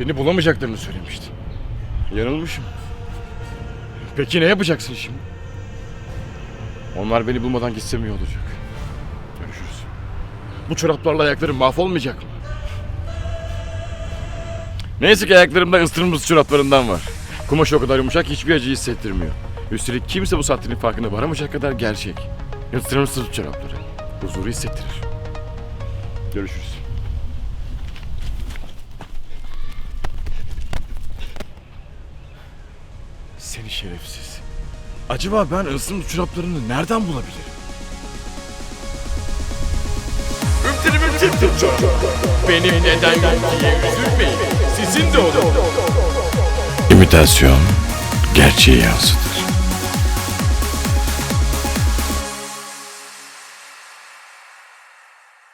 Seni bulamayacaklarını söylemiştin. Yanılmışım. Peki ne yapacaksın şimdi? Onlar beni bulmadan gitsem iyi olacak. Görüşürüz. Bu çoraplarla ayaklarım mahvolmayacak mı? Neyse ki ayaklarımda ıstırılmış çoraplarından var. Kumaş o kadar yumuşak ki hiçbir acı hissettirmiyor. Üstelik kimse bu sahtinin farkına varamayacak kadar gerçek. Isırılmışsız çorapları. Huzuru hissettirir. Görüşürüz. Seni şerefsiz. Acaba ben ısırılmış çoraplarını nereden bulabilirim? Benim neden yok diye üzülmeyin. Sizin de olur. İmitasyon gerçeği yansıtır.